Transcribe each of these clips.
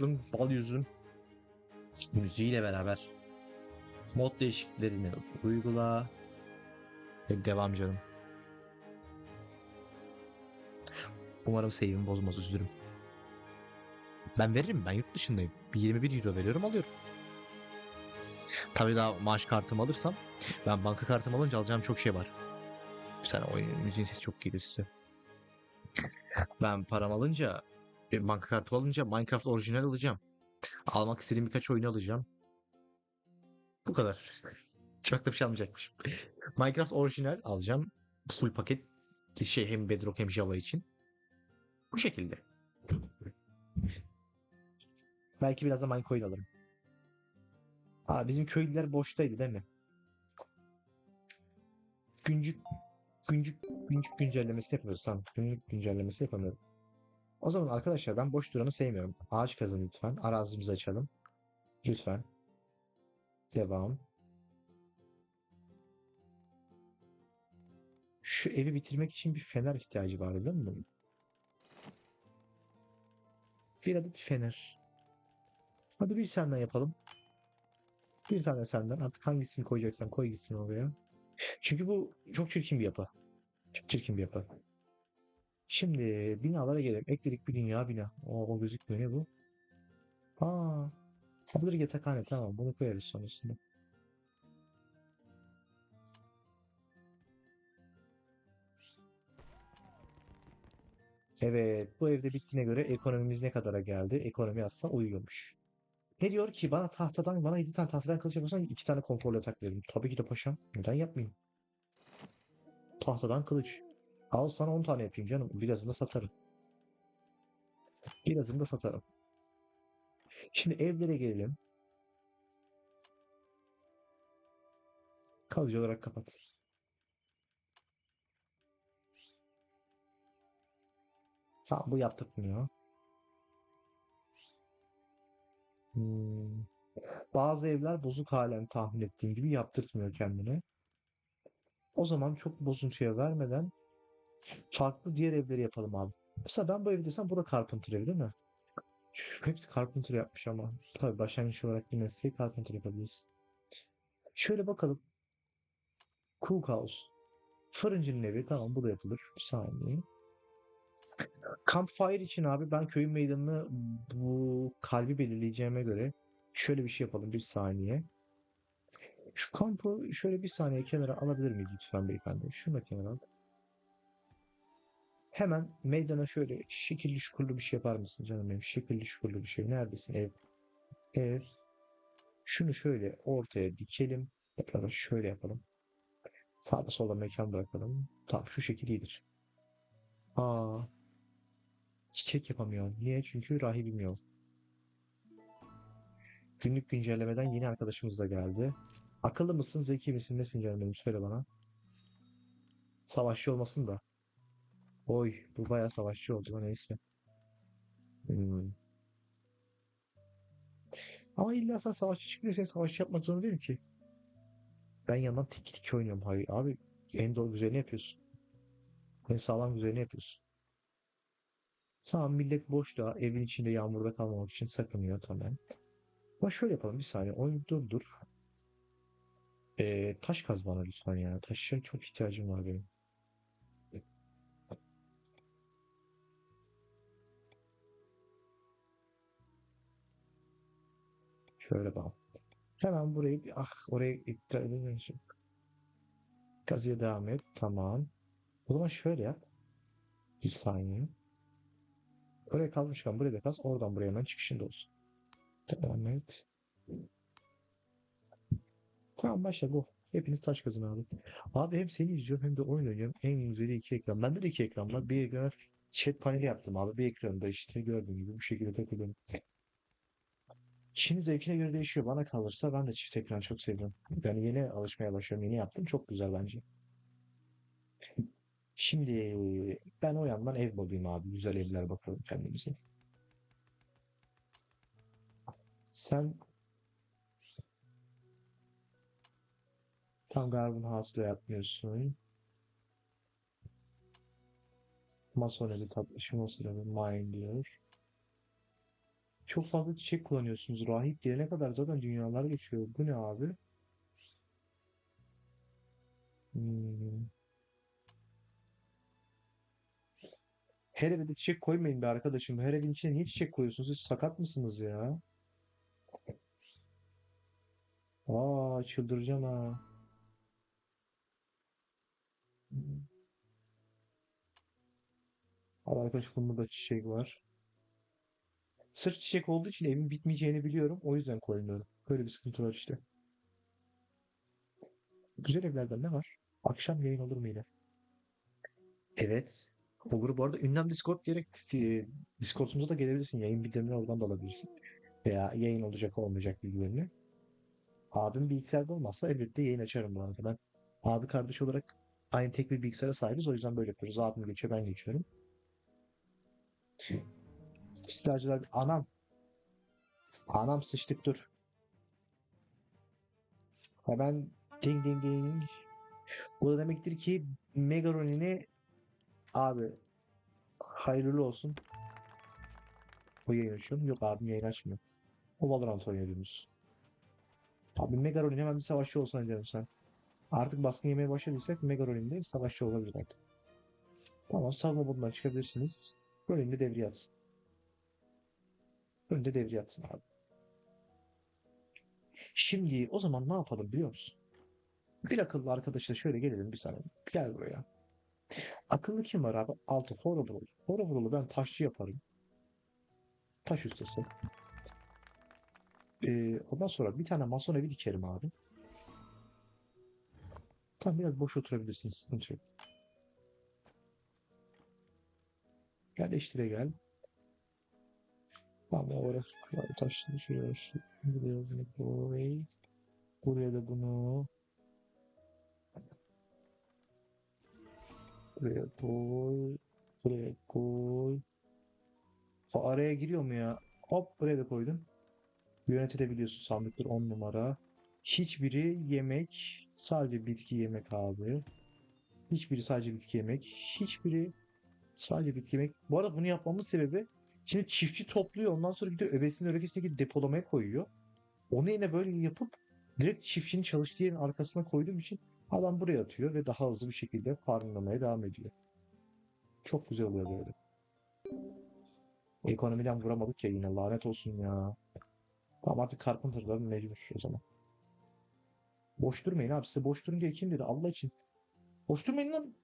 bal yüzün müziğiyle beraber mod değişikliklerini uygula ve devam canım. Umarım save'im bozmaz üzülürüm. Ben veririm ben yurt dışındayım. Bir 21 euro veriyorum alıyorum. Tabii daha maaş kartımı alırsam ben banka kartımı alınca alacağım çok şey var. Saniye oyun müziğin sesi çok geliyor size. Ben param alınca banka kartı alınca Minecraft orijinal alacağım. Almak istediğim birkaç oyunu alacağım. Bu kadar. Çok da bir şey almayacakmışım. Minecraft orijinal alacağım. Full paket. Şey hem Bedrock hem Java için. Bu şekilde. Belki biraz da Minecoin alırım. Aa, bizim köylüler boştaydı değil mi? Güncük güncük güncük güncellemesi yapmıyoruz. Tamam. Günlük güncellemesi yapamıyorum. O zaman arkadaşlar ben boş duranı sevmiyorum. Ağaç kazın lütfen. Arazimizi açalım. Lütfen. Devam. Şu evi bitirmek için bir fener ihtiyacı var değil mi? Bir adet fener. Hadi bir senden yapalım. Bir tane senden. Artık hangisini koyacaksan koy gitsin oraya. Çünkü bu çok çirkin bir yapı. Çok çirkin bir yapı. Şimdi binalara gelelim. Ekledik bir dünya bina. O, o gözükmüyor ne bu? Aa, Hablar yatakhane tamam bunu koyarız sonrasında. Evet bu evde bittiğine göre ekonomimiz ne kadara geldi? Ekonomi aslında uyuyormuş. Ne diyor ki bana tahtadan bana 7 tane tahtadan kılıç yapıyorsan 2 tane kontrol yatak veririm. Tabii ki de paşam. Neden yapmayayım? Tahtadan kılıç. Al sana 10 tane yapayım canım. Birazını satarım. Birazını da satarım. Şimdi evlere gelelim. Kalıcı olarak kapat. Tamam bu yaptırmıyor. Hmm. Bazı evler bozuk halen tahmin ettiğim gibi yaptırtmıyor kendine. O zaman çok bozuntuya vermeden farklı diğer evleri yapalım abi. Mesela ben bu evi desem bu da Carpenter evi değil mi? Hepsi Carpenter yapmış ama. Tabii başlangıç olarak bir mesleği Carpenter yapabiliriz. Şöyle bakalım. Cookhouse. Fırıncının evi. Tamam bu da yapılır. Bir saniye. Campfire için abi ben köyün meydanını bu kalbi belirleyeceğime göre şöyle bir şey yapalım. Bir saniye. Şu kampı şöyle bir saniye kenara alabilir miyiz lütfen beyefendi? Şunu da kenara al. Hemen meydana şöyle şekilli şukurlu bir şey yapar mısın canım benim? Şekilli şukurlu bir şey. Neredesin ev? Ev. Şunu şöyle ortaya dikelim. Tekrar şöyle yapalım. Sağda solda mekan bırakalım. Tamam şu şekil iyidir. Aa. Çiçek yapamıyorum. Niye? Çünkü rahibim yok. Günlük güncellemeden yeni arkadaşımız da geldi. Akıllı mısın, zeki misin, nesin canım benim? Söyle bana. Savaşçı olmasın da. Oy, bu bayağı savaşçı oldu. Neyse. Hmm. Ama illa sen savaşçı çıkınca sen savaşçı yapmak zorunda değilim ki. Ben yandan tek tek oynuyorum. Hayır abi en doğru güzelini yapıyorsun. En sağlam güzelini yapıyorsun. Tamam millet boşta evin içinde yağmurda kalmamak için sakınıyor tamam. Ama şöyle yapalım bir saniye oyun durdur. Ee, taş kaz bana lütfen ya. Taşa çok ihtiyacım var benim. Şöyle bak. Hemen burayı ah oraya iptal edememişim. Kazıya devam et. Tamam. O zaman şöyle yap. Bir saniye. Oraya kalmışken buraya da kaz. Oradan buraya hemen çıkışında olsun. Devam et. Tamam başla bu. Hepiniz taş kazın abi. Abi hem seni izliyorum hem de oyun oynuyorum. En güzeli iki ekran. Bende de iki ekran var. Bir ekrana chat paneli yaptım abi. Bir ekranda işte gördüğün gibi bu şekilde takılıyorum. Kişinin zevkine göre değişiyor. Bana kalırsa ben de çift ekran çok seviyorum. Yani yeni alışmaya başlıyorum. Yeni yaptım. Çok güzel bence. Şimdi ben o yandan ev bulayım abi. Güzel evler bakalım kendimize. Sen tam Garden House'da yapmıyorsun. Mason evi tatlışım olsun evi mine diyor. Çok fazla çiçek kullanıyorsunuz. Rahip gelene kadar zaten dünyalar geçiyor. Bu ne abi? Hmm. Her eve de çiçek koymayın be arkadaşım. Her evin içine niye çiçek koyuyorsunuz? Siz sakat mısınız ya? Aa çıldıracağım ha. Hmm. Al arkadaş bunda da çiçek var. Sırf çiçek olduğu için evin bitmeyeceğini biliyorum. O yüzden koymuyorum. Böyle bir sıkıntı var işte. Güzel evlerden ne var? Akşam yayın olur mu yine? Evet. Olur bu arada ünlem Discord gerek e, Discord'umuza da gelebilirsin. Yayın bildirimleri oradan da alabilirsin. Veya yayın olacak olmayacak bilgilerini. Abim bilgisayarda olmazsa elbette yayın açarım bu arada. Ben abi kardeş olarak aynı tek bir bilgisayara sahibiz. O yüzden böyle yapıyoruz. Abim geçiyor ben geçiyorum. İstilacılar anam. Anam sıçtık dur. Hemen ding ding ding. Bu da demektir ki Megaron'ini abi hayırlı olsun. O yayın açıyor? Yok abim yayın açmıyor. O Valorant oynuyoruz. Abi Megaron'in hemen bir savaşçı olsan canım sen. Artık baskın yemeye başladıysak Megaron'in de savaşçı olabilir artık. Tamam savunma modundan çıkabilirsiniz. Rolling de devreye atsın. Önde devreye atsın abi. Şimdi o zaman ne yapalım biliyor musun? Bir akıllı arkadaşla şöyle gelelim bir saniye. Gel buraya. Akıllı kim var abi? Altı Horrible. Horrible'ı ben taşçı yaparım. Taş ustası. Ee, ondan sonra bir tane mason evi dikerim abi. Tamam biraz boş oturabilirsin. Sıkıntı yok. Yerleştire gel. Tamam orası taşlı şey var. Buraya bunu koy. Buraya da bunu. Buraya koy. Buraya koy. Araya giriyor mu ya? Hop buraya da koydum. Yönetebiliyorsun sandıkları 10 numara. Hiçbiri yemek. Sadece bitki yemek abi. Hiçbiri sadece bitki yemek. Hiçbiri sadece bitki yemek. Bu arada bunu yapmamın sebebi Şimdi çiftçi topluyor ondan sonra gidiyor öbesinin örekesindeki depolamaya koyuyor. Onu yine böyle yapıp direkt çiftçinin çalıştığı yerin arkasına koyduğum için adam buraya atıyor ve daha hızlı bir şekilde farmlamaya devam ediyor. Çok güzel oluyor böyle. Ekonomiden vuramadık ya yine lanet olsun ya. Tamam artık Carpenter'lar mecbur o zaman. Boş durmayın abi size boş durun diye kim dedi Allah için. Boş durmayın lan.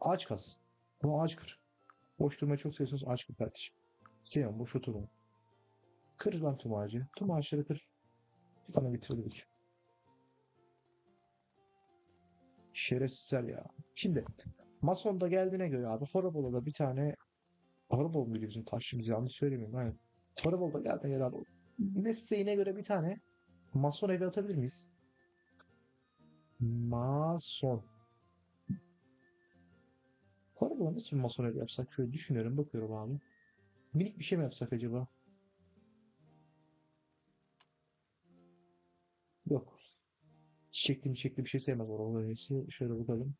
Ağaç kas. Bu ağaç kır. Boş durmayı çok seviyorsanız ağaç kır kardeşim. Sevmem boş oturma. Kır lan tüm ağacı. Tüm ağaçları kır. Bana bitirdik. Şerefsizler ya. Şimdi Mason'da geldiğine göre abi Horribal'da bir tane Horrible mıydı bizim taşçımız yanlış söylemeyeyim. Aynen. Horrible'da geldiğine göre abi mesleğine göre bir tane Mason evi atabilir miyiz? Mason. Horrible'a nasıl bir Mason evi yapsak? Şöyle düşünüyorum bakıyorum abi. Minik bir şey mi yapsak acaba? Yok. Çiçekli çiçekli bir şey sevmez oranın öyleyse. Şöyle bakalım.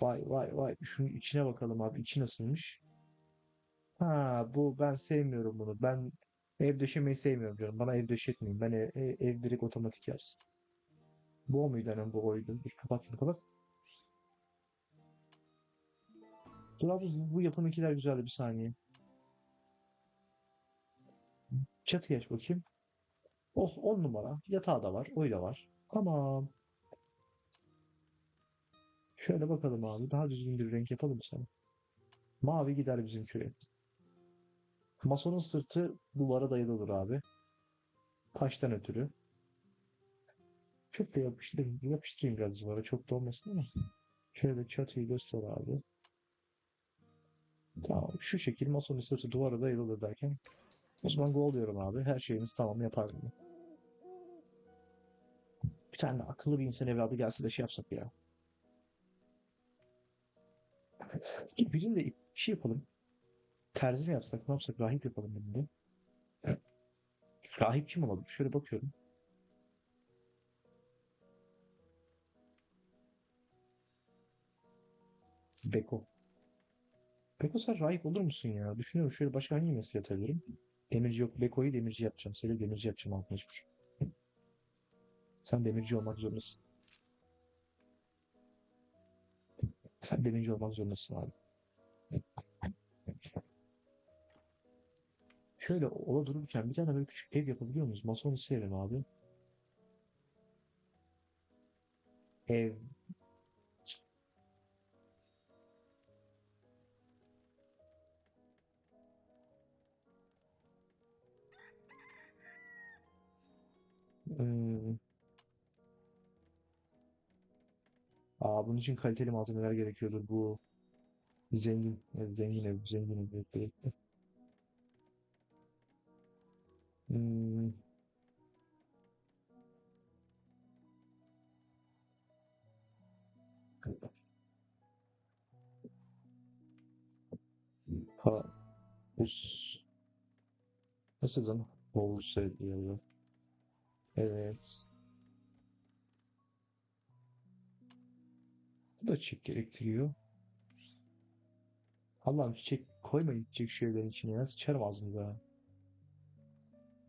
Vay vay vay. Şunun içine bakalım abi. İçi nasılmış? Ha bu ben sevmiyorum bunu. Ben ev döşemeyi sevmiyorum diyorum. Bana ev döşetmeyin. Ben ev, ev, ev direkt otomatik yapsın. Bu muydu hani bu oydu? Kapat kapat. Dur abi bu, bu yapımdakiler güzeldi bir saniye. Çatı geç bakayım. Oh 10 numara. Yatağı da var. Oyu da var. Tamam. Şöyle bakalım abi. Daha düzgün bir renk yapalım sana? Mavi gider bizim köye. Masonun sırtı duvara dayalı olur abi. Taştan ötürü. Çok da yapıştırayım. Yapıştırayım biraz duvara. Çok da olmasın ama. Şöyle çatıyı göster abi. Tamam. Şu şekil masonun sırtı duvara dayalı derken. O zaman gol diyorum abi. Her şeyimiz tamam yapar. Bir tane akıllı bir insan evladı gelse de şey yapsak ya. Birinin de bir şey yapalım. Terzi mi yapsak? Ne yapsak? Rahip yapalım birinde. Rahip kim olabilir? Şöyle bakıyorum. Beko. Beko sen rahip olur musun ya? Düşünüyorum şöyle başka hangi mesleği atabilirim? Demirci yok. Beko'yu demirci yapacağım. Seni demirci yapacağım alt mecbur. Sen demirci olmak zorundasın. Sen demirci olmak zorundasın abi. Şöyle ola dururken bir tane böyle küçük ev yapabiliyor muyuz? Masonu severim abi. Ev. Hmm. Aa, bunun için kaliteli malzemeler gerekiyordur. Bu zengin, evet, zengin ev, zengin ev. evet. Hmm. Ha, us. Nasıl zaman? Olsa diyor. Evet. Bu da çiçek gerektiriyor. Allah'ım çiçek koymayın çiçek şeylerin içine ya. Sıçarım ağzınıza.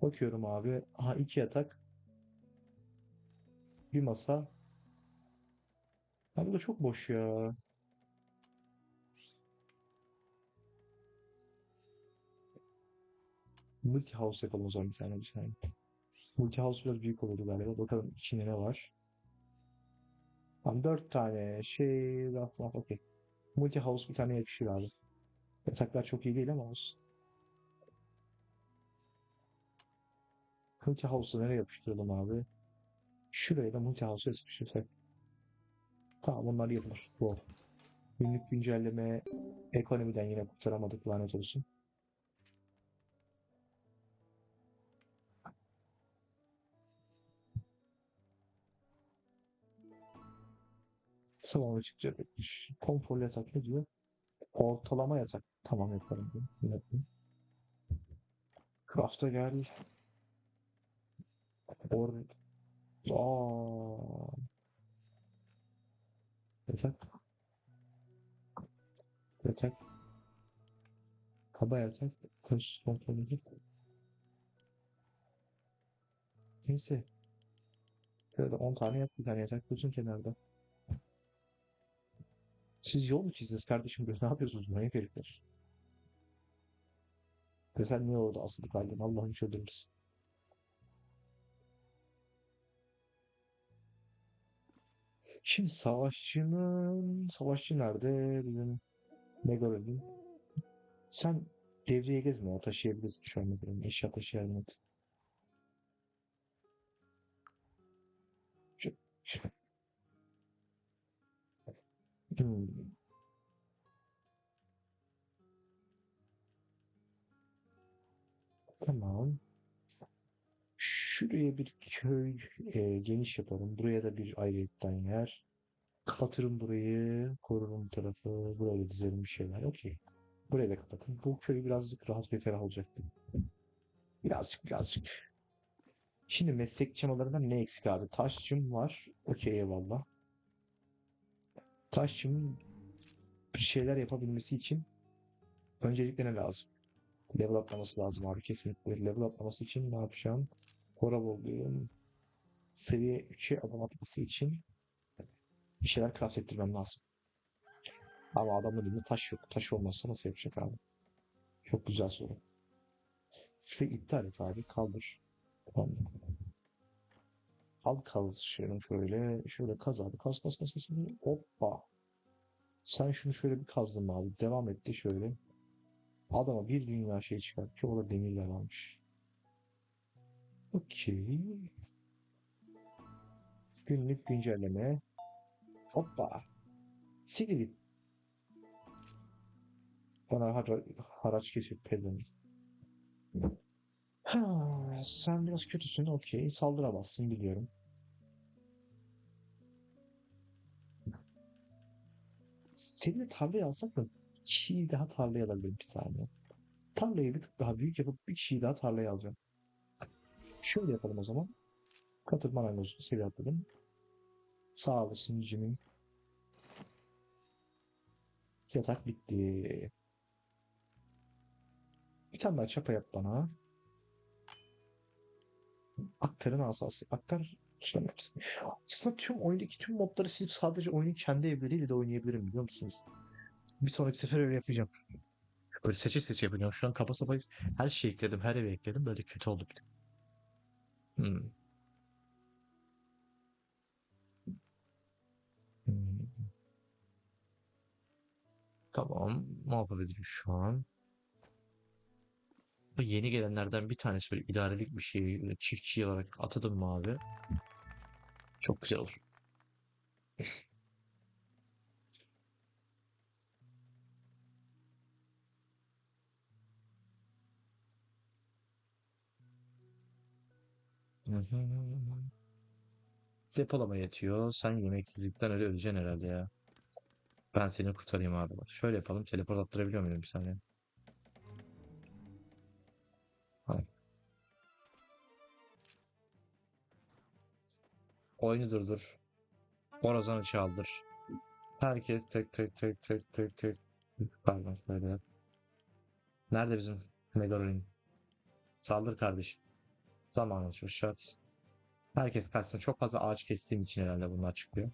Bakıyorum abi. Aha iki yatak. Bir masa. Ha bu da çok boş ya. Multi house yapalım o zaman bir tane bir tane. Multi house biraz büyük olurdu galiba. Bakalım içinde ne var. Tamam dört tane şey rahat rahat okey. Multi house bir tane yakışır abi. Yataklar çok iyi değil ama olsun. Multi house'u nereye yapıştıralım abi? Şuraya da multi house'u yapıştırsak. Tamam onlar yapılır. Bu. Günlük güncelleme ekonomiden yine kurtaramadık lanet olsun. Salon açıkça bekmiş. Konforlu yatak ne diyor? Ortalama yatak. Tamam yaparım. bunu. Yapayım. Craft'a gel. Or Aa. Yatak. Yatak. Kaba yatak. Kız kontrolü. Neyse. Şöyle 10 tane yap bir tane yatak dursun kenarda. Siz yol mu çizdiniz kardeşim? Böyle ne yapıyorsunuz manyak herifler? Ve sen niye orada asılı kaldın? Allah'ın çıldırırsın. Şimdi savaşçının... Savaşçı nerede? Bizim Megalodon. Sen devreye gezme ya. Taşıyabilirsin şu an Megalodon. Eşya taşıyabilirsin. Şu... şu-. Tamam. Şuraya bir köy e, geniş yapalım. Buraya da bir ayrıyetten yer. Kapatırım burayı. Korurum tarafı. Buraya dizelim bir şeyler. Okey. Burayı da kapatın. Bu köy birazcık rahat ve ferah olacak. Birazcık birazcık. Şimdi meslek çamalarından ne eksik abi? Taşçım var. Okey eyvallah. Taşçımın bir şeyler yapabilmesi için öncelikle ne lazım? Level atlaması lazım abi kesinlikle. Level atlaması için ne yapacağım? Horrible diyorum. Seviye 3'e adam atması için bir şeyler craft ettirmem lazım. Ama adamın elinde taş yok. Taş olmazsa nasıl yapacak abi? Çok güzel soru. Şurayı iptal et abi. Kaldır. Tamam. Al kazışını şöyle. Şöyle kaz abi. Kaz kaz kaz kaz. Hoppa. Sen şunu şöyle bir kazdın abi. Devam etti şöyle. Adama bir dünya şey çıkartıyor. O da demirler almış. Okey. Günlük güncelleme. Hoppa. Git. Bana hara haraç kesip pezevenk. Ha, sen biraz kötüsün. Okey. Saldıramazsın biliyorum. Seni de tarlaya alsak mı? Kişiyi daha tarlaya alabilirim bir saniye. Tarlayı bir tık daha büyük yapıp bir kişiyi daha tarlaya alacağım. Şöyle yapalım o zaman. Katır marangozunu seviye atladım. Sağ olasın Jimmy. Yatak bitti. Bir tane daha çapa yap bana. Aktarın asası. Aktar şunların hepsi. Aslında tüm oyundaki tüm modları silip sadece oyunun kendi evleriyle de oynayabilirim biliyor musunuz? Bir sonraki sefer öyle yapacağım. Böyle seçe seçe yapacağım. Şu an kapa sapa her şeyi ekledim. Her evi ekledim. Böyle kötü oldu bir de. Hmm. Hmm. Tamam. Ne yapabilirim şu an? Yeni gelenlerden bir tanesi böyle idarelik bir şey çiftçi olarak atadım mı abi? Çok güzel olur. Depolama yetiyor. Sen yemeksizlikten öyle öleceksin herhalde ya. Ben seni kurtarayım abi. Şöyle yapalım. Teleport attırabiliyor muyum bir saniye? Oyunu durdur. Borazan'ı çaldır. Herkes tek tek tek tek tek tek. Pardon şöyle. Nerede bizim Megaronin? Saldır kardeşim. Zaman şu şart. Herkes kaçsın. Çok fazla ağaç kestiğim için herhalde bunlar çıkıyor.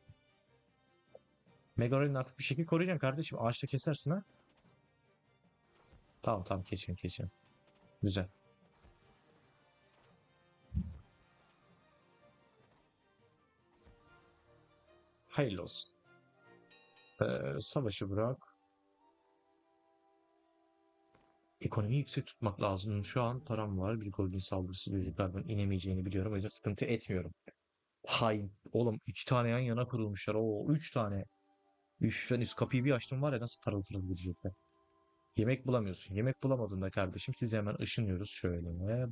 Megaronin artık bir şekilde koruyacaksın kardeşim. Ağaçta kesersin ha. Tamam tamam kesiyorum kesiyorum. Güzel. Hayırlı olsun. Ee, savaşı bırak. Ekonomiyi yüksek tutmak lazım. Şu an param var. Bir goblin saldırısı düzlüklerden inemeyeceğini biliyorum. O sıkıntı etmiyorum. Hain. Oğlum iki tane yan yana kurulmuşlar. Oo üç tane. Üf ben üst kapıyı bir açtım var ya nasıl parıl parıl girecekler. Yemek bulamıyorsun. Yemek bulamadığında kardeşim sizi hemen ışınıyoruz şöyle.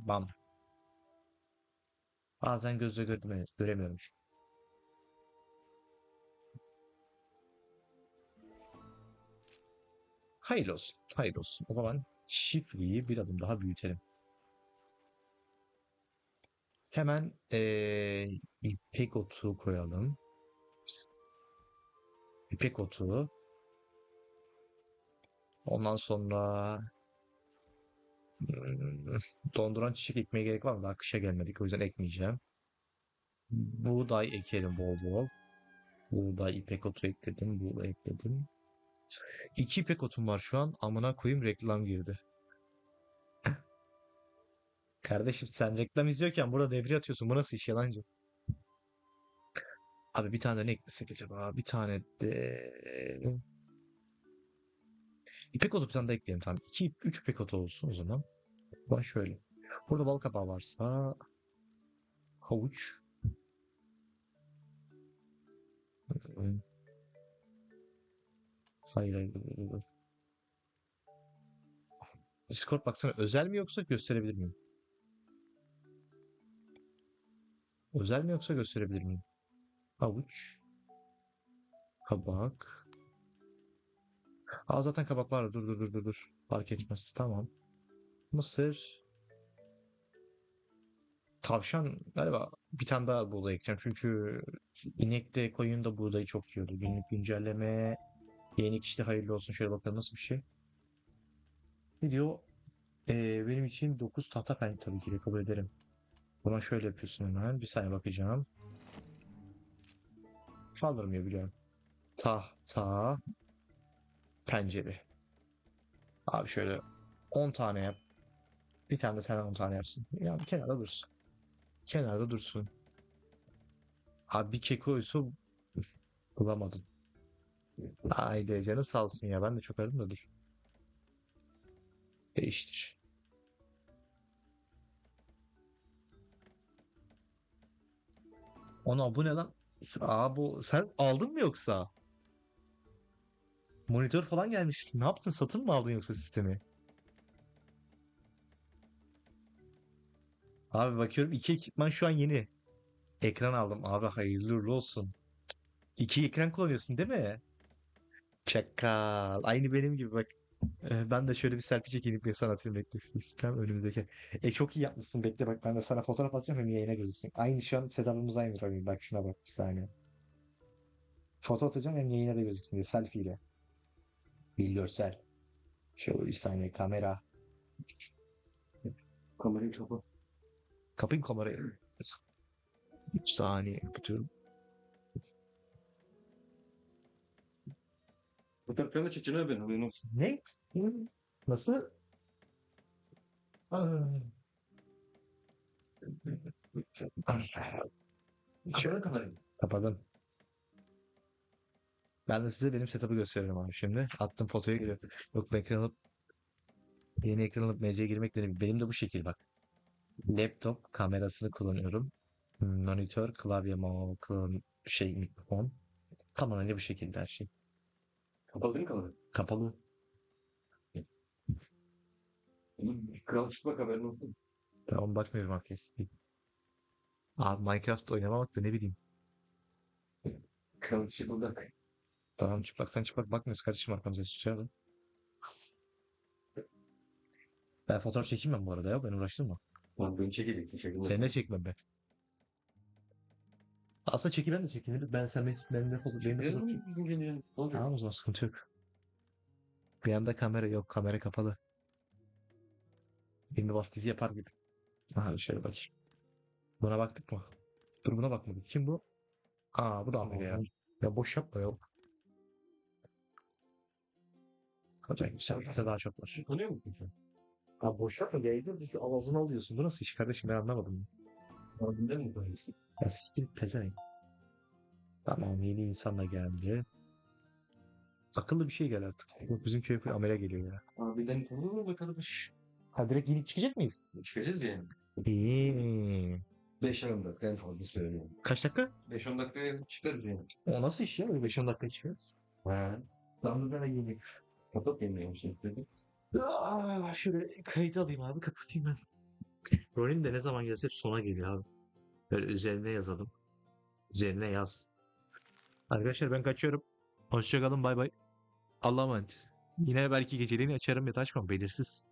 Bam. Bazen gözle görme, göremiyormuş. Hayırlı olsun. Hayırlı olsun. O zaman şifreyi bir adım daha büyütelim. Hemen eee ipek otu koyalım. İpek otu. Ondan sonra hmm, donduran çiçek ekmeye gerek var mı? Daha kışa gelmedik. O yüzden ekmeyeceğim. Buğday ekelim bol bol. Buğday, ipek otu ekledim. Buğday ekledim. İki ipek otum var şu an. Amına koyayım reklam girdi. Kardeşim sen reklam izliyorken burada devre atıyorsun. Bu nasıl iş yalancı? Abi bir tane de ne eklesek acaba? Bir tane de... İpek otu bir tane de ekleyelim tamam. 2 3 ipek otu olsun o zaman. Ben şöyle. Burada bal kabağı varsa havuç. Hayır hayır. Discord baksana özel mi yoksa gösterebilir miyim? Özel mi yoksa gösterebilir miyim? Havuç. Kabak. Aa zaten kabak var. Dur dur dur dur dur. Fark etmez. Tamam. Mısır. Tavşan galiba bir tane daha buğday ekeceğim. Çünkü inek de koyun da buğdayı çok yiyordu. Günlük güncelleme. Yeni işte hayırlı olsun. Şöyle bakalım nasıl bir şey. Ne diyor? Ee, benim için 9 tahta fen tabii ki de kabul ederim. Buna şöyle yapıyorsun hemen. Bir saniye bakacağım. Saldırmıyor biliyorum. Tahta pencere. Abi şöyle 10 tane yap. Bir tane de sen 10 tane yapsın. Ya bir kenarda dursun. Kenarda dursun. Abi bir kekoysa bulamadın. Haydi canı sağ olsun ya. Ben de çok aradım da dur. Değiştir. Ona bu ne lan? Aa bu sen aldın mı yoksa? Monitör falan gelmiş. Ne yaptın? Satın mı aldın yoksa sistemi? Abi bakıyorum iki ekipman şu an yeni. Ekran aldım. Abi hayırlı olsun. İki ekran kullanıyorsun değil mi? Çakal. Aynı benim gibi bak. Ee, Ben de şöyle bir selfie çekeyim bir sana atayım bekle sistem önümüzdeki. E çok iyi yapmışsın bekle bak ben de sana fotoğraf atacağım hem yayına gözüksün. Aynı şu an setup'ımız aynı Rabin bak şuna bak bir saniye. Foto atacağım hem yayına da gözüksün diye selfie ile. Bir görsel. Şöyle bir saniye kamera. Kamerayı kapat. Kapayım kamerayı. Bir saniye kapatıyorum. Fotoğraf falan da çekeceğim abi ben haberin olsun. Ne? Nasıl? Kapat kamerayı. Kapadım. Ben de size benim setup'ı gösteriyorum abi şimdi. Attım fotoğrafı geliyor. Yok ben ekran alıp yeni ekran alıp MC'ye girmek dedim. Benim de bu şekil bak. Laptop kamerasını kullanıyorum. Monitör, klavye, mouse, şey, mikrofon. Tamamen bu şekilde her şey. Kapalı değil mi kamera? Kapalı. Kral çıkmak haberin olsun. Tamam bakmıyorum herkes. Abi Minecraft oynamamak da ne bileyim. Kral çıplak. Tamam çıplak sen çıplak bakmıyoruz kardeşim arkamıza sıçrayalım. Ben fotoğraf çekeyim ben bu arada ya ben uğraştırma. Lan beni çekeceksin çekilmez. Sen ne çekmem ben. Aslında çekilen de çekilir. Ben sen ben, ben de fotoğraf benim de fotoğraf çek- Bizim geliyor. Ne olacak? Tamam o zaman sıkıntı yok. Bir yanda kamera yok kamera kapalı. Benim de vaftizi yapar gibi. Aha şöyle bakayım. Buna baktık mı? Dur buna bakmadık. Kim bu? Aa bu da Amir ya. Ya boş yapma ya. Hocam sen de daha çok var. Tanıyor musun sen? Ha boş yapma yayında bir ağzını alıyorsun. Bu nasıl iş kardeşim ben anlamadım. Abimden mi tanıyorsun? Ya siktir pezevenk. Tamam yeni insanla geldi. Akıllı bir şey gel artık. Yok bizim köy full amele geliyor ya. Abiden tanıyor mu bakalım? Ha direkt gelip çıkacak mıyız? Çıkacağız yani. İyi. 5-10 dakika en fazla söylüyorum. Kaç dakika? 5-10 dakikaya çıkarız yani. O nasıl iş ya? Böyle 5-10 dakika çıkarız. Ha. Tam da yeni. Kapat yemeği şimdi dedi. Aa, şöyle kayıt alayım abi kapatayım ben. Rolün de ne zaman gelse hep sona geliyor abi. Böyle üzerine yazalım. Üzerine yaz. Arkadaşlar ben kaçıyorum. Hoşçakalın bay bay. Allah'a emanet. Yine belki geceliğini açarım ya da açmam belirsiz.